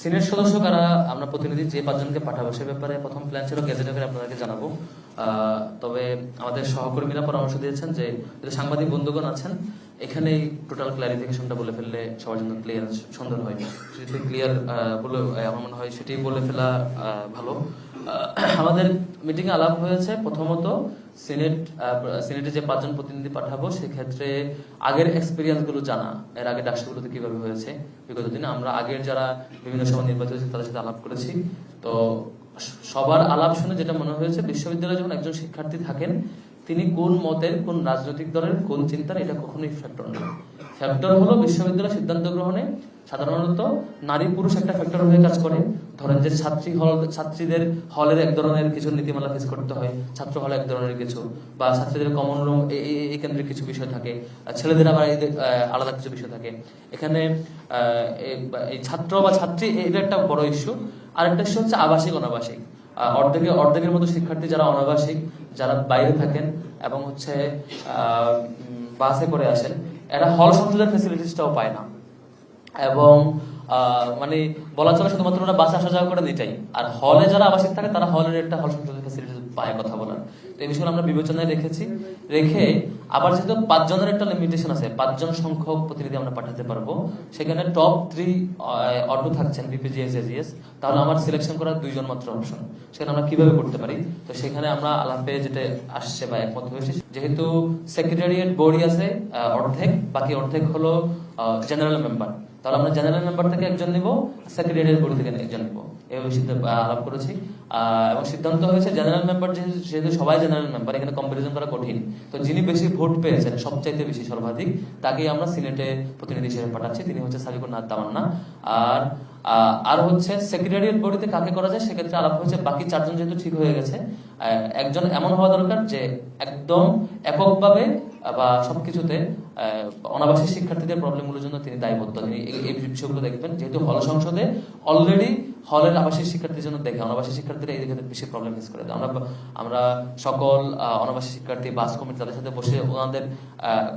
Senior সদস্য কারা? আমরা প্রতিনিধি যে পাঁচজনকে পাঠাবো সে ব্যাপারে প্রথম প্ল্যান ছিল গেজেট করে আপনাদেরকে জানাব। তবে আমাদের সহকর্মীরা পরামর্শ দিয়েছেন যে সাংবাদিক বন্ধুগণ আছেন এখানেই টোটাল ক্লারিফিকেশনটা বলে ফেললে সবার জন্য ক্লিয়ার সুন্দর হয়। যদি ক্লিয়ার বলে আমার মনে হয় সেটাই বলে ফেলা ভালো। আমাদের মিটিং আলাপ হয়েছে। প্রথমত সিনেট সিনেটে যে পাঁচজন প্রতিনিধি পাঠাবো, সেক্ষেত্রে আগের এক্সপিরিয়েন্সগুলো জানা। এর আগে ডাকসুগুলোতে কীভাবে হয়েছে? বিগত দিনে আমরা আগের যারা বিভিন্ন সময় নির্বাচিত হয়েছে, তাদের সাথে আলাপ করেছি। তো সবার আলাপ শুনে যেটা মনে হয়েছে, বিশ্ববিদ্যালয়ে যখন একজন শিক্ষার্থী থাকেন তিনি কোন মতের, কোন রাজনৈতিক দলের, কোন চিন্তার, এটা কখনোই ফ্যাক্টর না ফ্যাক্টর হলো বিশ্ববিদ্যালয় সিদ্ধান্ত গ্রহণে সাধারণত নারী পুরুষ একটা ফ্যাক্টর হয়ে কাজ করে। ধরেন যে ছাত্রী হল, ছাত্রীদের হলের এক ধরনের কিছু নীতিমালা ফেস করতে হয়, ছাত্র হলে এক ধরনের কিছু। বা ছাত্রীদের কমন রুম এই কেন্দ্রে কিছু বিষয় থাকে ছেলেদের আবার আলাদা কিছু বিষয় থাকে। এখানে এই- ছাত্র বা ছাত্রী, এটা একটা বড় ইস্যু আর একটা ইস্যু হচ্ছে আবাসিক, অনাবাসিক। অর্ধেকের অর্ধেকের মতো শিক্ষার্থী যারা অনাবাসিক, যারা বাইরে থাকেন এবং হচ্ছে বাসে করে আসেন, এরা হল সংযোগের ফেসিলিটিসটাও পায় না। এবং মানে বলা চলে শুধুমাত্র ওরা বাসে আসা যাওয়া করে দিটাই আর হলে যারা আবাসিক থাকে, তারা হলের একটা হল সংযোগের ফেসিলিটি পায় কথা বলার। তো এই বিষয়গুলো আমরা বিবেচনায় রেখেছি। রেখে আবার যেহেতু পাঁচজনের একটা লিমিটেশন আছে, পাঁচজন সংখ্যক প্রতিনিধি আমরা পাঠাতে পারব, সেখানে টপ থ্রি অটো থাকছেন বিপিজিএস তাহলে আমার সিলেকশন করার দুইজন মাত্র অপশন সেখানে আমরা কীভাবে করতে পারি? তো সেখানে আমরা আলাপে যেটা আসছে বা একমত হয়েছে যেহেতু সেক্রেটারিয়েট বডি আছে অর্ধেক, বাকি অর্ধেক হলো জেনারেল মেম্বার তাহলে আমরা জেনারেল মেম্বার থেকে একজন নিব সেক্রেটারিয়েট বডি থেকে একজন নিব। এভাবে সিদ্ধান্ত আলাপ করেছি। এবং সিদ্ধান্ত হয়েছে জেনারেল মেম্বার যেহেতু সবাই জেনারেল মেম্বার এখানে কম্পারিজন করা কঠিন। তো যিনি বেশি ভোট পেয়েছেন, সবচাইতে বেশি সর্বাধিক, তাকেই আমরা সিনেটে প্রতিনিধি হিসেবে পাঠাচ্ছি। তিনি হচ্ছে সালিকুর নাথ তামান্না। আর আর হচ্ছে সেক্রেটারিয়েট বডিতে কাকে করা যায়, সেক্ষেত্রে আলাপ হয়েছে। বাকি চারজন যেহেতু ঠিক হয়ে গেছে একজন এমন হওয়া দরকার যে একদম এককভাবে বা সবকিছুতে অনাবাসী শিক্ষার্থীদের প্রবলেমগুলোর জন্য তিনি দায়বদ্ধ। তিনি এই- বিষয়গুলো দেখবেন, যেহেতু হল সংসদে অলরেডি হলের আবাসিক শিক্ষার্থীর জন্য দেখে অনাবাসী শিক্ষার্থীরা এই ক্ষেত্রে বেশি প্রবলেম ফেস করে। আমরা আমরা সকল অনাবাসী শিক্ষার্থী বাস কমিটি তাদের সাথে বসে ওনাদের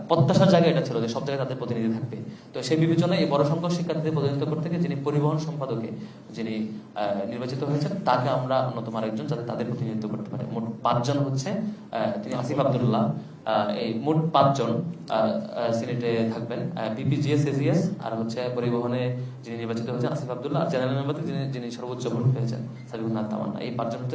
প্রত্যাশার জায়গা এটা ছিল যে সব জায়গায় তাদের প্রতিনিধি থাকবে। তো সেই বিবেচনায় এই বড় সংখ্যক শিক্ষার্থীদের প্রতিনিধিত্ব করতে গিয়ে যিনি পরিবহন সম্পাদকে যিনি নির্বাচিত হয়েছেন, তাকে আমরা অন্যতম আরেকজন যাতে তাদের প্রতিনিধিত্ব করতে পারে। মোট পাঁচজন হচ্ছে তিনি আসিফ আব্দুল্লাহ এই মোট পাঁচজন সিনেটে থাকবেন বিপিজিএস এজিএস আর হচ্ছে পরিবহনে যিনি নির্বাচিত হয়েছেন আসিফ আবদুল্লাহ, আর জেনারেল মেম্বার যিনি যিনি সর্বোচ্চ ভোট পেয়েছেন সালিমুল্লাহ তামান্না। এই পাঁচজন হচ্ছে